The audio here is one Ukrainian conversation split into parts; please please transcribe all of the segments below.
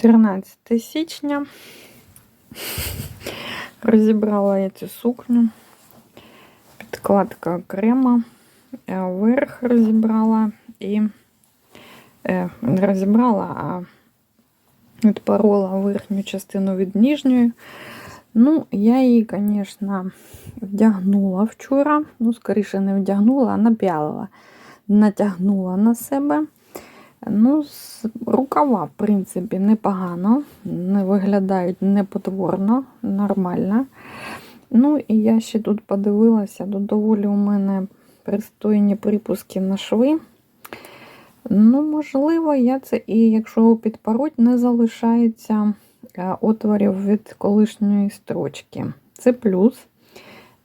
14 січня. Розібрала я цю сукню. Підкладка окремо. Е, Верх розібрала і не розібрала, а відпорола верхню частину від нижньої. Ну, я її, звісно, вдягнула вчора. Ну, скоріше, не вдягнула, а напялила. Натягнула на себе. Ну, рукава, в принципі, непогано, не виглядають непотворно, нормально. Ну, і я ще тут подивилася, тут доволі у мене пристойні припуски на шви. Ну, можливо, я це і якщо підпороть, не залишається е, отворів від колишньої строчки. Це плюс.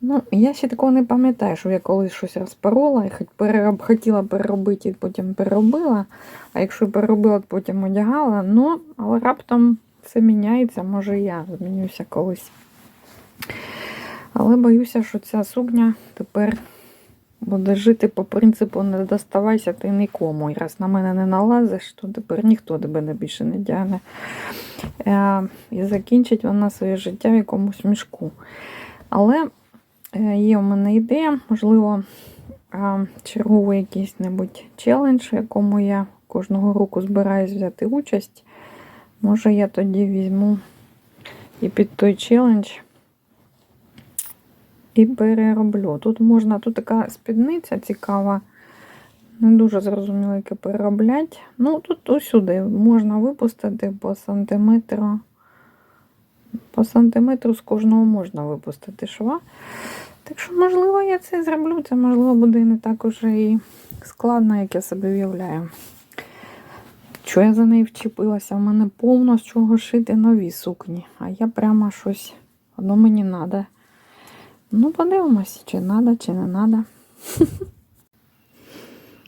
Ну, я ще такого не пам'ятаю, що я колись щось розпорола і хоч перероб, хотіла переробити і потім переробила. А якщо переробила, то потім одягала. Ну, але раптом все міняється, може я змінюся колись. Але боюся, що ця сукня тепер буде жити по принципу не доставайся ти нікому. І раз на мене не налазиш, то тепер ніхто тебе не більше не тягне. Е, і закінчить вона своє життя в якомусь мішку. Але є у мене ідея, можливо, е, черговий якийсь небудь челендж, якому я кожного року збираюсь взяти участь. Може, я тоді візьму і під той челендж і перероблю. Тут можна, тут така спідниця цікава. Не дуже зрозуміло, яке перероблять. Ну, тут усюди можна випустити по сантиметру. По сантиметру з кожного можна випустити шва. Так що, можливо, я це зроблю. Це, можливо, буде не так уже і складно, як я собі уявляю. Що я за неї вчепилася? У мене повно з чого шити нові сукні. А я прямо щось, воно мені треба. Ну, подивимось, чи треба, чи не треба.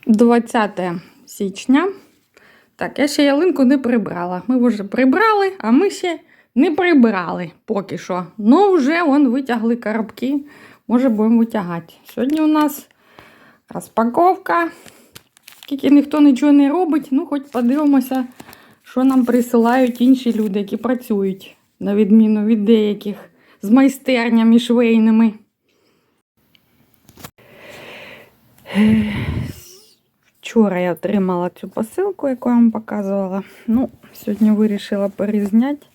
20 січня. Так, я ще ялинку не прибрала. Ми вже прибрали, а ми ще не прибрали поки що. Ну, вже вон витягли коробки. Може, будемо витягати. Сьогодні у нас розпаковка. Скільки ніхто нічого не робить, ну, хоч подивимося, що нам присилають інші люди, які працюють, на відміну від деяких з майстернями швейними. Вчора я отримала цю посилку, яку я вам показувала. Ну, сьогодні вирішила перезняти.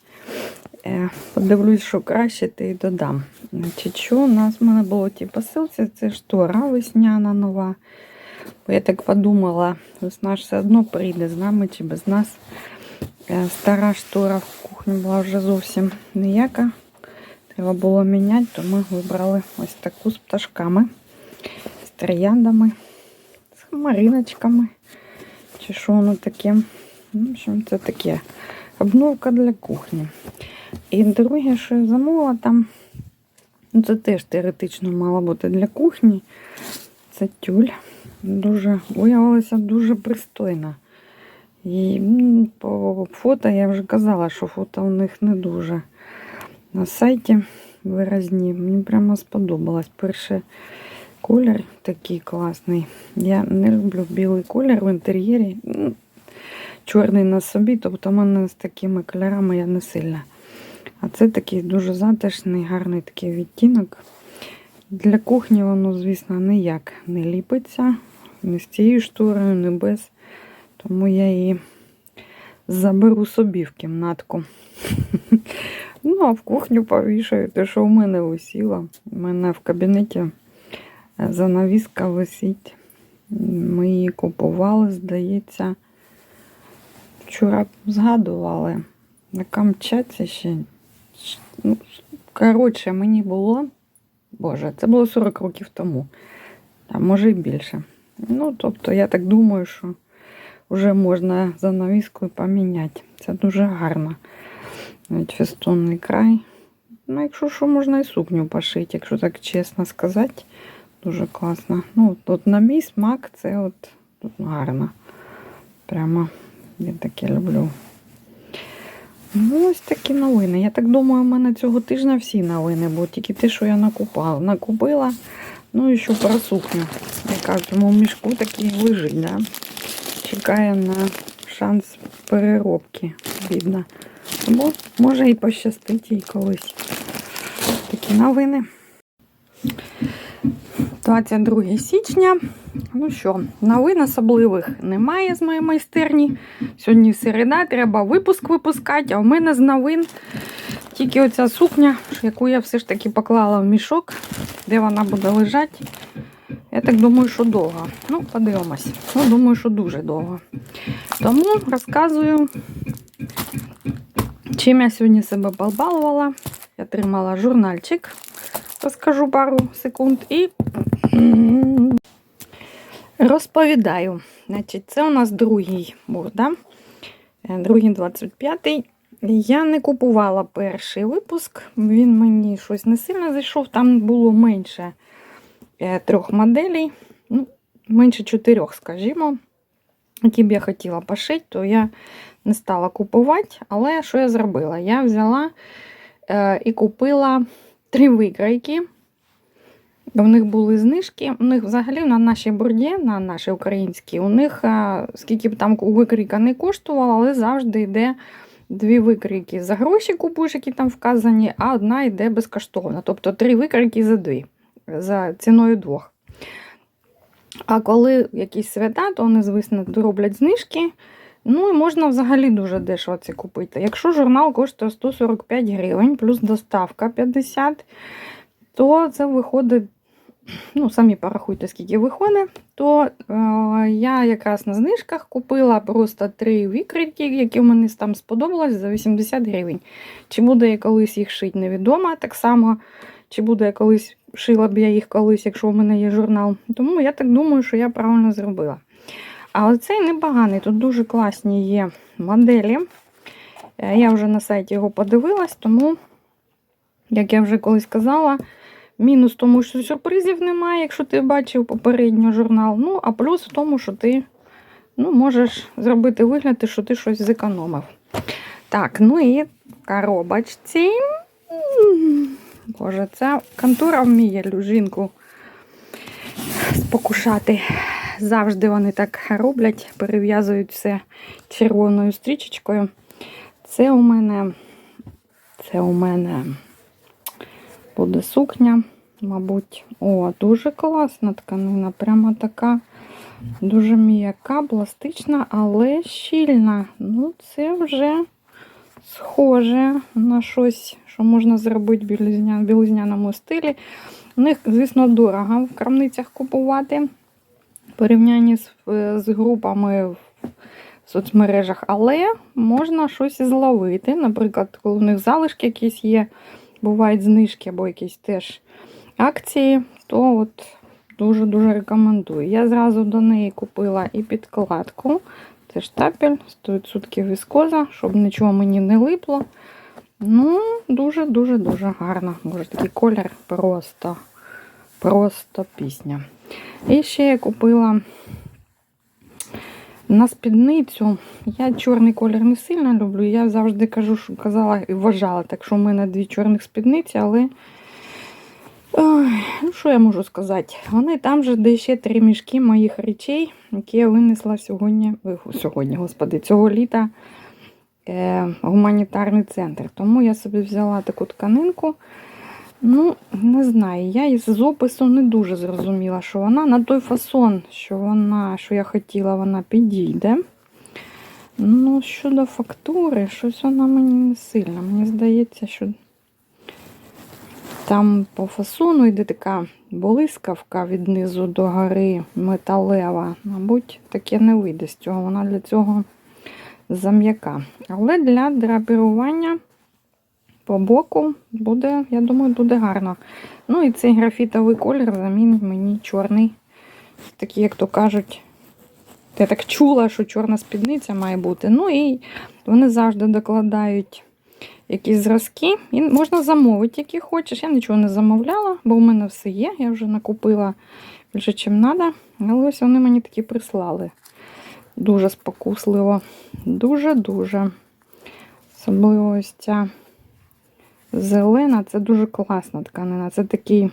Е, Подивлюсь, що краще, ти і додам. Значить, що у нас в мене було в тій посилці? Це штора весняна нова. Бо я так подумала, весна ж все одно прийде з нами чи без нас. Е, Стара штора в кухні була вже зовсім ніяка. Треба було міняти, то ми вибрали ось таку з пташками, з трояндами, з хмариночками. Чи що воно таке? Ну, В общем, це таке обновка для кухні. І друге, що я замовила там, ну це теж теоретично мало бути для кухні. Це тюль. Дуже виявилася дуже пристойна. І по фото я вже казала, що фото у них не дуже на сайті виразні. Мені прямо сподобалось. Перший колір такий класний. Я не люблю білий колір в інтер'єрі. Чорний на собі, тобто в мене з такими кольорами я не сильна. А це такий дуже затишний, гарний такий відтінок. Для кухні воно, звісно, ніяк не ліпиться. Ні з цією шторою, ні без. Тому я її заберу собі в кімнатку. Ну, а в кухню повішаю те, що в мене висіло. У мене в кабінеті е, занавіска висить. Ми її купували, здається. Вчора згадували. На Камчатці ще. Ну, коротше, мені було. Боже, це було 40 років тому. А може і більше. Ну, тобто, я так думаю, що вже можна занавіску поміняти. Це дуже гарно. Навіть фестонний край. Ну, якщо що, можна і сукню пошити, якщо так чесно сказати. Дуже класно. Ну, от на мій смак це от тут гарно. Прямо я таке люблю. Ну, ось такі новини. Я так думаю, у мене цього тижня всі новини, бо тільки те, що я накупала. накупила. Ну і що про сукню. Яка в цьому мішку такий лежить, да? Чекає на шанс переробки. бідна. Тому може і пощастить їй колись. Такі новини. 22 січня. Ну що, новин особливих немає з моєї майстерні. Сьогодні середа, треба випуск випускати, а в мене з новин тільки оця сукня, яку я все ж таки поклала в мішок, де вона буде лежати. Я так думаю, що довго. Ну, подивимось. Ну, думаю, що дуже довго. Тому розказую, чим я сьогодні себе побалувала. Я тримала журнальчик, розкажу пару секунд і розповідаю. Значить, це у нас другий бур, да? Е, другий 25-й. Я не купувала перший випуск, він мені щось не сильно зайшов, там було менше е, трьох моделей, ну, менше чотирьох, скажімо, які б я хотіла пошити, то я не стала купувати. Але що я зробила? Я взяла е, і купила три викрайки. У них були знижки. У них взагалі на нашій борді, на нашій українській, у них, е, скільки б там викрійка не коштувала, але завжди йде дві викрійки за гроші купуєш, які там вказані, а одна йде безкоштовно. Тобто три викрійки за дві, за ціною двох. А коли якісь свята, то вони, звісно, роблять знижки. Ну і можна взагалі дуже дешево це купити. Якщо журнал коштує 145 гривень, плюс доставка 50, то це виходить, ну, самі порахуйте, скільки виходить, то е, я якраз на знижках купила просто три викритки, які в мене там сподобалось за 80 гривень. Чи буде я колись їх шити, невідомо. Так само, чи буде я колись шила б я їх колись, якщо у мене є журнал. Тому я так думаю, що я правильно зробила. А оцей непоганий, тут дуже класні є моделі. Е, Я вже на сайті його подивилась, тому, як я вже колись казала, мінус тому, що сюрпризів немає, якщо ти бачив попередньо журнал. Ну, а плюс в тому, що ти ну, можеш зробити вигляд, що ти щось зекономив. Так, ну і коробочці. Боже, ця контура вміє люжинку спокушати. Завжди вони так роблять, перев'язують все червоною стрічечкою. Це у мене, це у мене буде сукня, мабуть. О, дуже класна тканина, прямо така дуже м'яка, пластична, але щільна. Ну, це вже схоже на щось, що можна зробити в білизня, білизняному стилі. У них, звісно, дорого в крамницях купувати в порівнянні з, е, з групами в соцмережах, але можна щось зловити. Наприклад, коли у них залишки якісь є, бувають знижки або якісь теж акції, то от дуже-дуже рекомендую. Я зразу до неї купила і підкладку. Це штапель, 100% віскоза, щоб нічого мені не липло. Ну, дуже-дуже-дуже гарно. Може, такий колір просто, просто пісня. І ще я купила на спідницю. Я чорний колір не сильно люблю. Я завжди кажу, що казала і вважала, так що в мене дві чорних спідниці, але. Ой, ну, що я можу сказати? Вони там же, де ще три мішки моїх речей, які я винесла сьогодні, сьогодні, господи, цього літа е, гуманітарний центр. Тому я собі взяла таку тканинку. Ну, не знаю, я із опису не дуже зрозуміла, що вона на той фасон, що вона, що я хотіла, вона підійде. Ну, щодо фактури, щось вона мені не сильно. Мені здається, що там по фасону йде така блискавка від низу до гори металева. Мабуть, таке не вийде з цього. Вона для цього зам'яка. Але для драпірування по боку буде, я думаю, буде гарно. Ну і цей графітовий колір замінить мені чорний. Такий, як то кажуть, я так чула, що чорна спідниця має бути. Ну і вони завжди докладають якісь зразки. І можна замовити, які хочеш. Я нічого не замовляла, бо в мене все є. Я вже накупила більше, ніж треба. Але ось вони мені такі прислали. Дуже спокусливо. Дуже-дуже. Особливо ось ця зелена, це дуже класна тканина. Це такий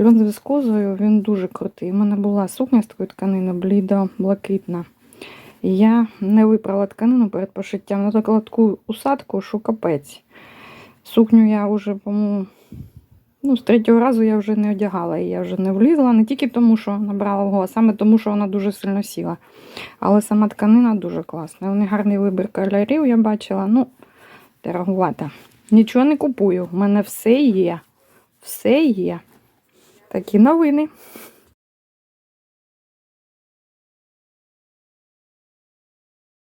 льон з віскозою, він дуже крутий. У мене була сукня з такої тканини, блідо-блакитна. Я не випрала тканину перед пошиттям на таку таку усадку, що капець. Сукню я вже, по-моєму, ну, з третього разу я вже не одягала і я вже не влізла, не тільки тому, що набрала вагу, а саме тому, що вона дуже сильно сіла. Але сама тканина дуже класна. Вони гарний вибір кольорів, я бачила. Ну, дороговата. Нічого не купую. У мене все є. Все є. Такі новини.